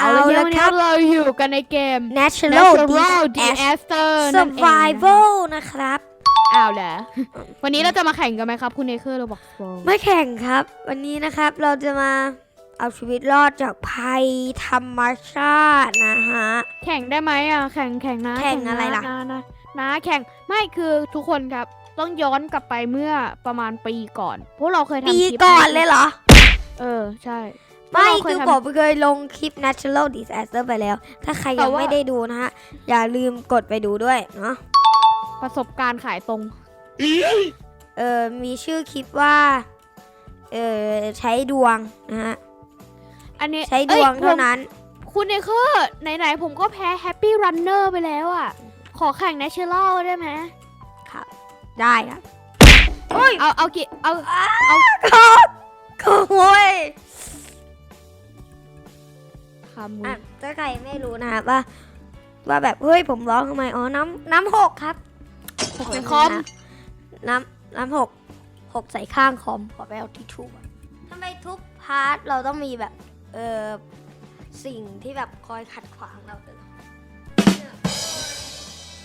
เอาละเอาเนี่ยละวันคนี้รับเราอยู่กันในเกม Natural Natural Disaster Disaster นั่นเองนะ Survival นะครับอ้าวเหรอวันนี้เราจะมาแข่งกันไหมครับ คุณเอเคอร์เราบอกไม่แข่งครับ วันนี้นะครับเราจะมาเอาชีวิตรอดจากภัยธรรมชาตินะฮะ แข่งได้ไหมอะแข่งแข่งนะแข่งอะไรล่ะนนะนะแข่งไม่คือทุกคนครับต้องย้อนกลับไปเมื่อประมาณปีก่อน พวกเราเคยทำปีคลิปก่อนเลยเหรอ เออใช่ ไม่พวกเราเคยคือทำผมเคยลงคลิป Natural Disaster ไปแล้ว ถ้าใครแต่ยังว่า ไม่ได้ดูนะฮะ อย่าลืมกดไปดูด้วยเนาะประสบการณ์ขายตรง เออมีชื่อคลิปว่าเออใช้ดวงนะฮะ อันนี้ใช้ดวงอ้ยเท่านั้น ผมคุณเอเคอร์ไหนๆผมก็แพ้ Happy Runner ไปแล้วอะ ขอแข่ง Natural ได้ไหมครับได้ครับโอ้ยเอาเอากี่เอาครับโอ้ย คำมือะอถ้าใครไม่รู้นะครับว่า ว่าแบบเฮ้ยผมร้องทำไมอ๋อน้ำน้ำหกครับหกในคอมน้ำน้ำหกหกใส่ข้างคอมขอไปเอาทิชชู่ก่อนทำไมทุกพาร์ทเราต้องมีแบบเออสิ่งที่แบบคอยขัดขวางเราตลอด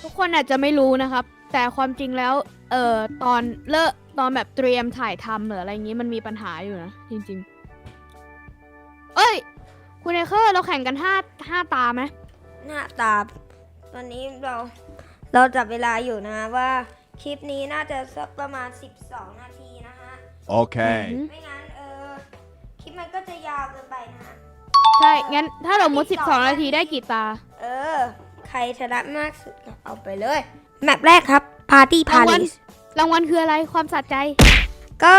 ทุกคนอาจจะไม่รู้นะครับ แต่ความจริงแล้วเอ่อตอนเลิกตอนแบบเตรียมถ่ายทำหรืออะไรอย่างนี้มันมีปัญหาอยู่นะจริงๆ เอ้ย คุณเอเคอร์เราแข่งกันห้าห้าตาไหมหน้าตาตอนนี้เราเราจับเวลาอยู่นะว่าคลิปนี้น่าจะสักประมาณ 12 นาทีนะฮะ Okay. อืมไม่งั้นเออคลิปมันก็จะยาวเกินไปนะฮะ ใช่ งั้นถ้าเรามุด12นาทีได้กี่ตาเออ ใครชนะมากสุดก็เอาไปเลย แมปแรกครับ Party รางวัล Paris รางวัลคืออะไรความสะใจ ก็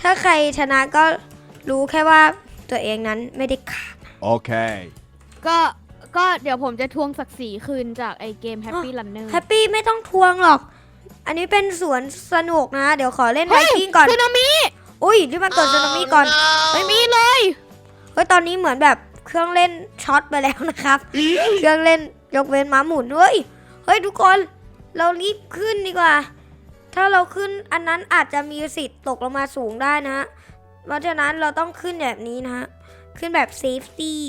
ถ้าใครชนะก็รู้แค่ว่าตัวเองนั้นไม่ได้ขา ด Okay. ก็ก็เดี๋ยวผมจะทวงศักดิ์ศรีคืนจากไอเกม Happy Runner แฮปปี้ไม่ต้องทวงหรอก อันนี้เป็นสวนสนุกนะ เดี๋ยวขอเล่นไวเฮ้ยกิ้งก่อน ซึนามิอุ้ยรีบมากดสึนามิก่อน ไม่มีเลย เฮ้ยตอนนี้เหมือนแบบเครื่องเล่นช็อตไปแล้วนะครับ เครื่องเล่นยกเว้นม้าหมุนเฮ้ยเฮ้ยทุกคนเรารีบขึ้นดีกว่า ถ้าเราขึ้นอันนั้นอาจจะมีสิทธิ์ตกลงมาสูงได้นะเพราะฉะนั้นเราต้องขึ้นแบบนี้นะฮะ ขึ้นแบบเซฟตี้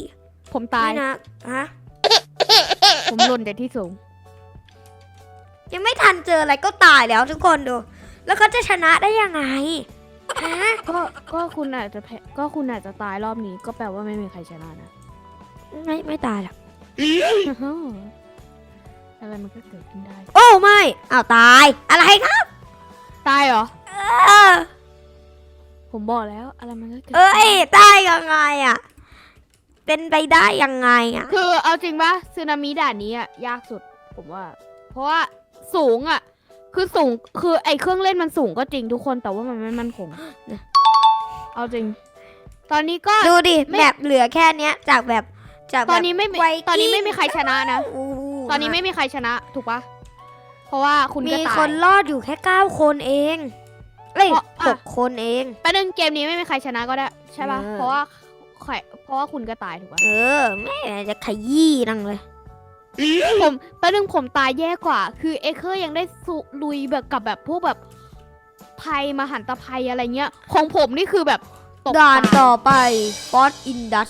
ผมตายนี่นะฮะผมหล่นจากที่สูง ยังไม่ทันเจออะไรก็ตายแล้วทุกคนดู แล้วเขาจะชนะได้ยังไงฮะก็ก็คุณอาจจะแพ้ก็คุณอาจจะตายรอบนี้ ก็แปลว่าไม่มีใครชนะนะไม่ไม่ตายหรอกอะไรมันก็เกิดขึ้นได้ โอ้ไม่อ้าวตาย อะไรครับ ตายเหรอ เออ ผมบอกแล้วอะไรมันก็เกิดเอ้ยขึ้นได้ยังไงอะ เป็นไปได้ยังไงอะ คือเอาจริงปะซึนามิด่านนี้อะยากสุดผมว่า เพราะว่าสูงอะคือสูงคือไอเครื่องเล่นมันสูงก็จริงทุกคนแต่ว่ามันไม่มั่นคงเอาจริง ตอนนี้ก็ ดูดิไม่ แบบเหลือแค่เนี้ย จากแบบจากแบบตอนนี้ไม่มีไวตอนนี้ไม่มีกิ้งใครชนะนะ อู้ตอนนี้ไม่มีใครชนะถูกปะเพราะว่าคุณมีก็ตายคนรอดอยู่แค่เก้าคนเอง เอ้ยเพราะอะหกคนเองประเด็นเกมนี้ไม่มีใครชนะก็ได้ใช่ปะเออ เพราะว่าใครเพราะว่าคุณก็ตายถูกปะเออแม่จะขยี้นังเลย ผมประเด็นผมตายแย่กว่า คือเอเคอร์ยังได้สุลุยแบบกับแบบพวกแบบภัยมหันตภัยอะไรเงี้ย ของผมนี่คือแบบตกด่านตายต่อไป Fort Indus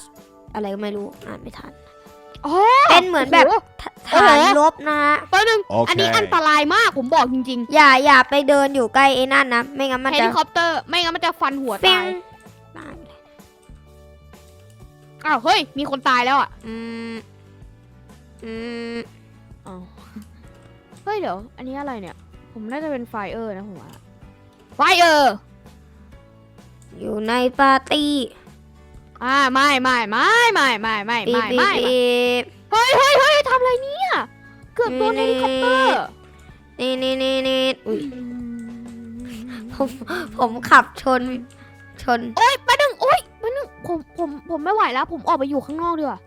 อะไรก็ไม่รู้ อ่านไม่ทันอ๋อเป็นเหมือนแบบโโฐ ฐานรบนะฮะประเด็นโอเค อันนี้อันตรายมากผมบอกจริงอย่าอย่าไปเดินอยู่ใกล้ไอ้นั่นนะ ไม่งั้นๆมันเฮจะลิคอปเตอร์ไม่งั้นมันจะฟันหัวเฟี้ยตางยตายเลยอ้าวเฮ้ย มีคนตายแล้วอะอืมอืมอ๋อเฮ้ยเดี๋ยว อันนี้อะไรเนี่ย ผมน่าจะเป็นไฟเออร์นะผมว่าไฟเออร์อยู่ในปาร์ตี้อ่าไม่ไม่ไม่ไม่ไม่ไม่ปีไม่ปีไม่ปีเฮ้ยเฮ้ยเฮ้ยทำอะไรเนี่ย เกือบโดนเฮลิคอปเตอร์นี่นี่นี่นี่อุ้ยผมผมขับชนชน โอ๊ยไปหนึ่งโอ๊ยไปหนึ่งผมผมผมไม่ไหวแล้ว ผมออกไปอยู่ข้างนอกดีกว่า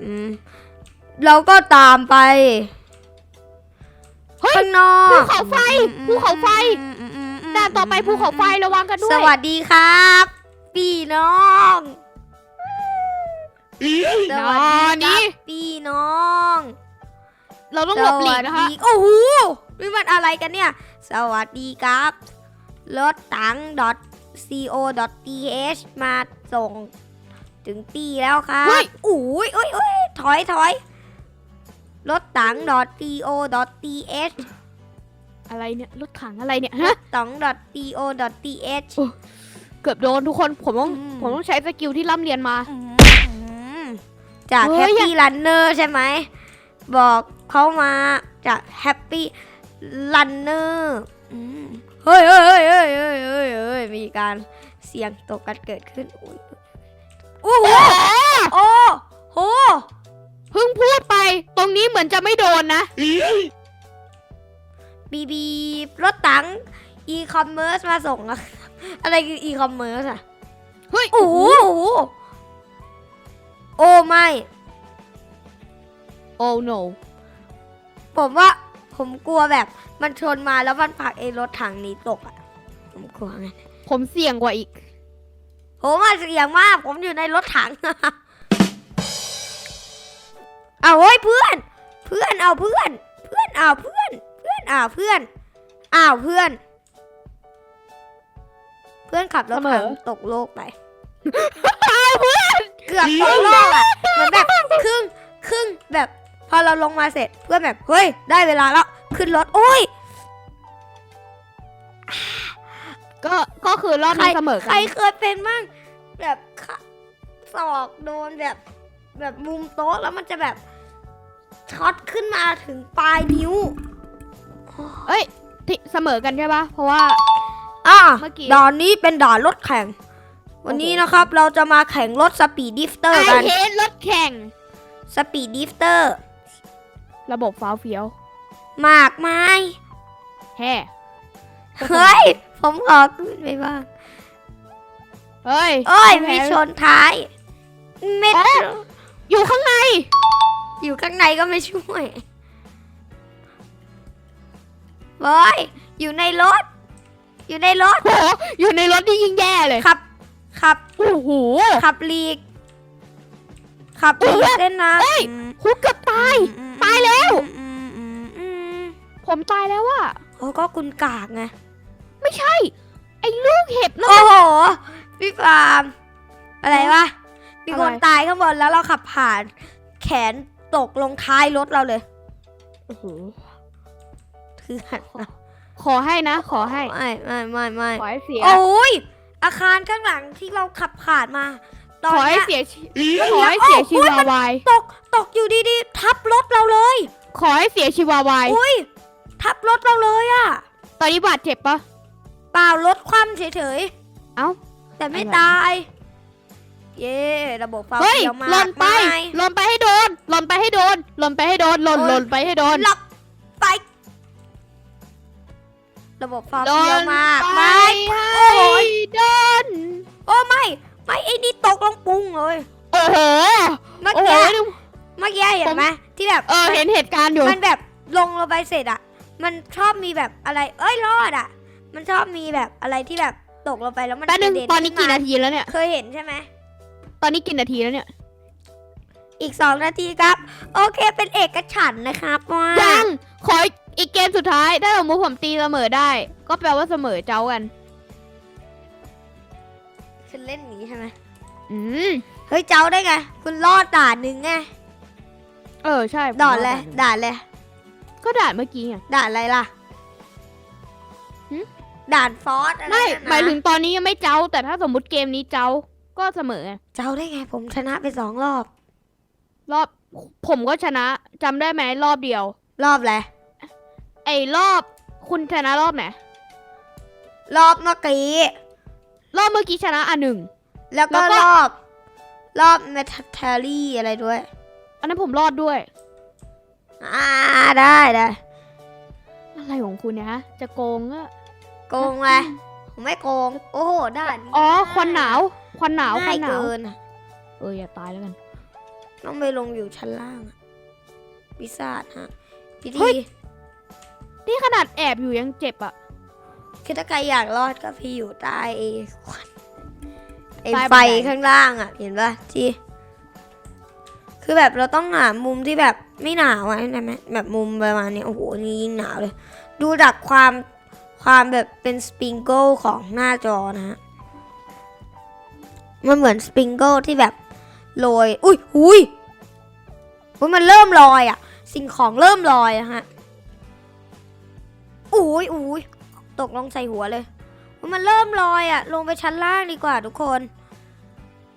อืมเราก็ตามไป เฮ้ยข้างนอกภูเขาไฟภูเขาไฟอืมอืมอืมมแต่ต่อไปภูเขาไฟระวังกันด้สวยวัสดีครับ พี่น้อง สนวัสอดีนี่ครับพี่น้องเราต้องหลบหลีกนะคะ สวัสดีโอ้โหนี่มันอะไรกันเนี่ย สวัสดีครับ รถตัง .co.th มาส่ง ถึงตีแล้วครับเฮ้ยอุ้ยอุ้ยอุ้ยอยถอยรถถัง .to .th อะไรเนี่ยรถถังอะไรเนี่ยฮะตอง .to .th เกือบโดนทุกคนผมต้องอืม ผมต้องใช้สกิลที่ร่ำเรียนมา อืม จากเฮ้แฮยปปี้รันเนอร์ใช่ไหม บอกเขามาจากแฮปปี้รันเนอร์เฮ้ยเฮ้ยเฮ้ยเฮ้ยเฮ้ยเฮ้ยเฮ้ยมีการเสี่ยงตกกันเกิดขึ้นอุ๊ยโอ้โหโอ้โหเพิ่งพูดไป ตรงนี้เหมือนจะไม่โดนนะ บีบีรถถังอีคอมเมิร์ซมาส่งอะอะไรคืออีคอมเมิร์ซอะเฮ้ย โอ้โห โอ้โหโอ้ไม่ โอ้ no ผมว่าผมกลัวแบบมันชนมาแล้วมันผลักไอ้รถถังนี้ตกอะผมกลัวไงผมเสี่ยงกว่าอีก ผมมาเสี่ยงมาก ผมอยู่ในรถถัง เอาเฮ้ยเพื่อน เพื่อนเอาเพื่อน เพื่อนเอาเพื่อน เพื่อนเอาเพื่อนอ้าวเพื่อน เพื่อนขับรถถังเสมอ ตกโลกไป เกือบตกโลกอะเหมือนแบบครึ่งครึ่งแบบ พอเราลงมาเสร็จเพื่อนแบบเฮ้ยได้เวลาแล้วขึ้นรถโอ้ยก็ก็คือรอบนี้เสมอใคกัรนเคยเป็นมั่งแบบขาศอกโดนแบบ แบบมุมโต๊ะแล้วมันจะแบบช็อตขึ้นมาถึงปลายนิ้วเอ้ยที่เสมอกันใช่ปะเพราะว่า อะเมื่อกี้ ด่านนี้เป็นด่านรถแข่ง วันนี้นะครับเราจะมาแข่งรถสปีดดิฟเตอร์ไอกันเฮดรถแข่งสปีดดิฟเตอร์ ระบบฟ้าวเฟียวหมากไม้แฮ่เฮ้ย ผมขอขึ้นไปบ้างเฮ้ยเอ้ยแพ้มีชนท้ายเม็ดอ๋ออยู่ข้างใน อยู่ข้างในก็ไม่ช่วยบอยอยู่ในรถ อยู่ในรถโหอยู่ในรถนี่ยิ่งแย่เลย ขับ ขับโอ้โหขับลีก ขับลีกเอ้ยเส้นน้ำเอ้ยอืมคุกเกือบตายอืมตายแล้วอืมอืมอืมผมตายแล้วอะโอ้ก็คุณกากไง ไม่ใช่ ไอ้ลูกเห็บนั่นโอ้โห พี่ฟาร์ม อะไรวะมีคนอะไรตายข้างบนแล้วเราขับผ่าน แขนตกลงท้ายรถเราเลย โอ้โหถือหันมาขอให้นะ ขอให้ ไม่ไม่ไม่ไม่ขอให้เสีย โอ้ย อาคารข้างหลังที่เราขับผ่านมา ตอขนอให้เนี้ย เสียชีขอให้เสียชีวาวาย ตกตกอยู่ดีๆ ทับรถเราเลย ขอให้เสียชีวาวาย อุ้ย ทับรถเราเลยอะตอนนี้บาดเจ็บปะเปล่ารถคว่ำเฉยเอ้า ๆ แต่ไม่อะไร ตาย เย่ระบบฟ้าเฮ้ยเขียวมากหล่นไปม่หล่นไปให้โดนหล่นไปให้โดนหล่นไปให้โดนหล่นโอ้ยหล่นไปให้โดน หลับ ระบบฟ้าโดเขียวนมากไปไม่ให้โอ้ยโดนโอ้ไม่ไม่ไอ้นี่ตกลงปุ้งเลยโอ้โหเมื่อโอ้โหกี้เมื่อกี้เห็นไหมที่แบบเออเห็นเหตุการณ์อยู่มันแบบลงลงไปเสร็จอะ มันชอบมีแบบอะไร เอ้ยรอดอะ มันชอบมีแบบอะไรที่แบบตกลงไปแล้วมันแป๊บนึงกระเด็ตอนนี้ขึ้กี่มานาทีแล้วเนี่ย เคยเห็นใช่ไหมตอนนี้กี่นาทีแล้วเนี่ยอีกสองนาทีครับ โอเคเป็นเอกฉันท์นะครับว่ายังขอ อีกเกมสุดท้ายถ้าสมมติผมตีเสมอได้ ก็แปลว่าเสมอเจ้ากัน คุณเล่นอย่างนี้ใช่ไหมอืมเฮ้ยเจ้าได้ไง คุณรอดด่านหนึ่งไงเออใช่ผมด่านเลยว่าด่านเลยก็ด่านเมื่อกี้ไง ด่านอะไรล่ะหึ ด่านฟอสอะไรไม่นะหมายถึงตอนนี้ยังไม่เจ้า แต่ถ้าสมมติเกมนี้เจ้าก็เสมอไงเจ้าได้ไง ผมชนะไปสองรอบ รอบผมก็ชนะจำได้ไหมรอบเดียว รอบอะไร ไอ้รอบคุณชนะรอบไหนรอบเมื่อกี้รอบเมื่อกี้ชนะอะหนึ่ง แล้วก็แล้วก็ รอบ รอบเมทัลเทอรี่อะไรด้วย อันนั้นผมรอดด้วย อ่าได้ได้อะไรของคุณเนี่ยฮะ จะโกงอะโกงไหมผมไม่โกง โอ้โหด่านนี้อ๋อควันหนาวควันหนาวควัง่ายนหนาวเกินอะเอออย่าตายแล้วกัน ต้องไปลงอยู่ชั้นล่างอะวิซาดฮะพิเฮ้ธีย นี่ขนาดแอบอยู่ยังเจ็บอะคือถ้าใครอยากรอดก็พี่อยู่ใต้ไอ้ควันไอ้ใต้บันไฟได ข้างล่างอะ เห็นปะที่คือแบบเราต้องหามุมที่แบบไม่หนาวอะได้ไหมแบบมุมประมาณนี้โอ้โหนี่ยิ่งหนาวเลย ดูจากความความแบบเป็นสปริงเกิลของหน้าจอนะฮะมันเหมือนสปริงเกิลที่แบบโรยอุ้ยอุ้ยอุ๊ยมันเริ่มลอยอะ สิ่งของเริ่มลอยอะฮะ อุ้ยอุ้ยตกลงใส่หัวเลยอุ๊ยมันเริ่มลอยอะลงไปชั้นล่างดีกว่าทุกคน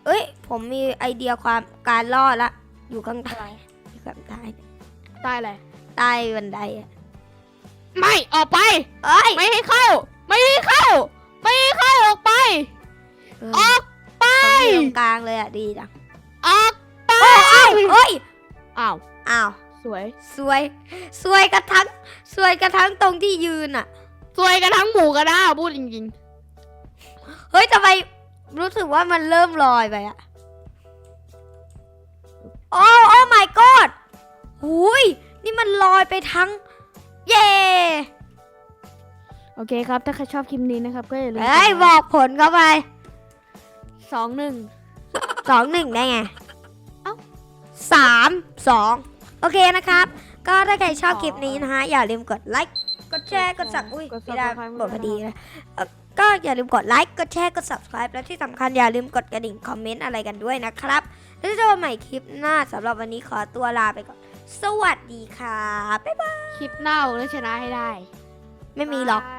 เอ้ย ผมมีไอเดียความการรอดละ อยู่ข้างใต้อยู่ข้างใต้ใต้เลยใต้บันไดอะไม่ออกไป เอ้ยไม่ให้เข้า ไม่ให้เข้า ไม่ให้เข้าออกไป เออออกไป ผมอยู่ตรงกลางเลยอะดีจังออกไปเอ้ยอ้าว อ้าว สวย สวยสวยกระทั้งสวยกระทั้งตรงที่ยืนอะ สวยกันทั้งหมู่กันนะพูดจริงเฮ้ยทำไมรู้สึกว่ามันเริ่มลอยไปอะโอ้โอ้ my god หุยนี่มันลอยไปทั้ง เย่ๆ โอเคครับ ถ้าใครชอบคลิปนี้นะครับ ก็อย่าลืมเฮ้ย บอกผลเข้าไปสองหนึ่ง สองหนึ่งได้ไงเอ้า สามสอง โอเคนะครับ ก็ถ้าใครชอบคลิปนี้นะฮะอย่าลืมกดไลค์กดแชร์กดสับอุ้ยกดไม่ได้ Subscribe บทพอดีเลยเอ่อก็อย่าลืมกดไลค์กดแชร์กด subscribe และที่สำคัญอย่าลืมกดกระดิ่งคอมเมนต์อะไรกันด้วยนะครับแล้วเจอกันใหม่คลิปหน้าสำหรับวันนี้ขอตัวลาไปก่อน สวัสดีครับบ๊ายบายคลิปหน้าเราต้องชนะให้ได้ ไม่มีหรอกบาย